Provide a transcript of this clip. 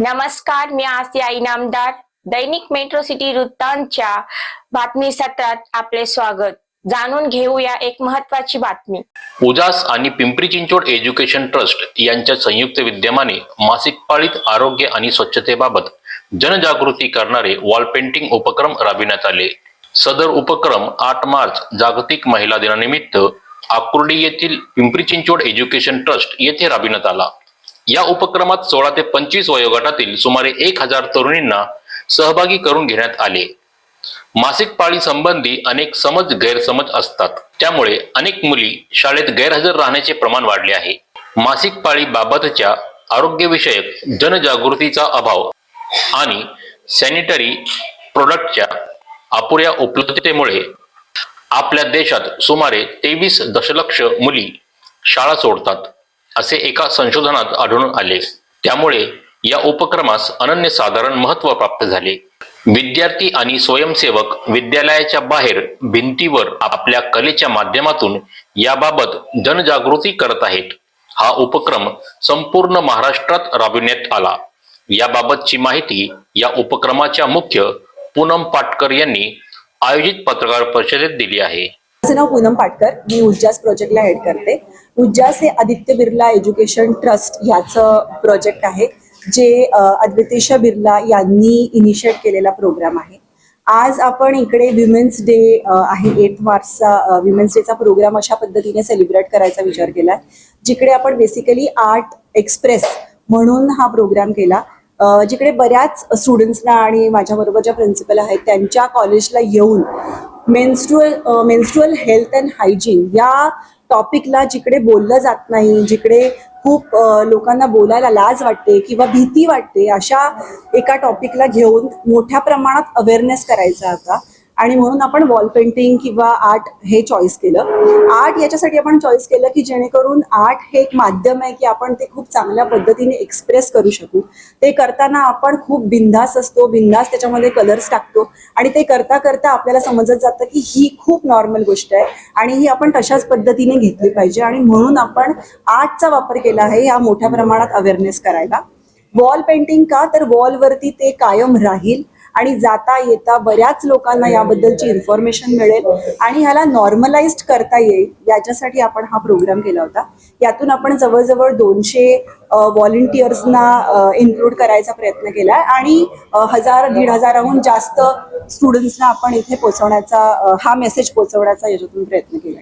नमस्कार मी आसिया इनामदार दैनिक metro city वृत्तांतच्या बातमी सत्रात आपले स्वागत. जाणून घेऊया एक महत्वाची बातमी. उजास आणि पिंपरी चिंचवड एज्युकेशन ट्रस्ट यांच्या संयुक्त विद्यमाने मासिक पाळीत आरोग्य आणि स्वच्छतेबाबत जनजागृती करणारे वॉल पेंटिंग उपक्रम राबविण्यात आले. सदर उपक्रम आठ मार्च जागतिक महिला दिनानिमित्त आकुर्डी येथील पिंपरी चिंचवड एज्युकेशन ट्रस्ट येथे राबविण्यात आला. या उपक्रमात सोळा ते पंचवीस वयोगटातील सुमारे एक हजार तरुणींना सहभागी करून घेण्यात आले. मासिक पाळी संबंधी अनेक समज गैरसमज असतात. त्यामुळे अनेक मुली शाळेत गैरहजर राहण्याचे प्रमाण वाढले आहे. मासिक पाळी बाबतच्या आरोग्यविषयक जनजागृतीचा अभाव आणि सॅनिटरी प्रोडक्टच्या अपुऱ्या उपलब्धतेमुळे आपल्या देशात सुमारे तेवीस दशलक्ष मुली शाळा सोडतात. असे एका संशोधनात आढळून आले. त्यामुळे या उपक्रमास अनन्यसाधारण महत्त्व प्राप्त झाले. विद्यार्थी आणि स्वयंसेवक विद्यालयाच्या बाहेर भिंतीवर आपल्या कलेच्या माध्यमातून याबाबत जनजागृती करत आहेत. हा उपक्रम संपूर्ण महाराष्ट्रात राबविण्यात आला. याबाबतची माहिती या उपक्रमाच्या मुख्य पूनम पाटकर यांनी आयोजित पत्रकार परिषदेत दिली आहे. माझं नाव पूनम पाटकर. मी ऊर्जास प्रोजेक्टला हेड करते. उज्जास हे आदित्य बिर्ला एज्युकेशन ट्रस्ट ह्याचं प्रोजेक्ट आहे जे अ, अद्वितेश बिर्ला यांनी इनिशिएट केलेला प्रोग्राम आहे. आज आपण इकडे विमेन्स डे आहे एट मार्चचा विमेन्स डेचा प्रोग्राम अशा पद्धतीने सेलिब्रेट करायचा विचार केला जिकडे आपण बेसिकली आर्ट एक्सप्रेस म्हणून हा प्रोग्राम केला जिकडे बऱ्याच स्टुडंट्सना आणि माझ्याबरोबर ज्या प्रिन्सिपल आहेत त्यांच्या कॉलेजला येऊन menstrual menstrual health and hygiene या टॉपिकला जिकडे बोललं जात नाही जिकडे खूप लोकांना बोलायला लाज वाटते किंवा भीती वाटते अशा एका टॉपिकला घेऊन मोठ्या प्रमाणात अवेअरनेस करायचा आता आणि म्हणून आपण वॉल पेंटिंग किंवा आर्ट हे चॉईस केलं. आर्ट याच्यासाठी आपण चॉईस केलं की जेणेकरून आर्ट हे एक माध्यम आहे की आपण ते खूप चांगल्या पद्धतीने एक्सप्रेस करू शकू. ते करताना आपण खूप बिंदास असतो बिंदास त्याच्यामध्ये कलर्स टाकतो आणि ते करता करता आपल्याला समजत जातं की ही खूप नॉर्मल गोष्ट आहे आणि ही आपण तशाच पद्धतीने घेतली पाहिजे आणि म्हणून आपण आर्टचा वापर केला आहे या मोठ्या प्रमाणात अवेअरनेस करायला. वॉल पेंटिंग का? तर वॉलवरती ते कायम राहील. आणि जाता येता बऱ्याच लोकांना याबद्दलची इन्फॉर्मेशन मिळेल. आणि ह्याला नॉर्मलाइज्ड करता येईल याच्यासाठी आपण हा प्रोग्राम केला होता. यातून आपण जवळजवळ दोनशे व्हॉलेंटियर्सना इन्क्लूड करायचा प्रयत्न केला. आणि हजार दीड हजाराहून जास्त स्टुडंट्सना आपण इथे पोचवण्याचा हा मेसेज पोचवण्याचा याच्यातून प्रयत्न केला.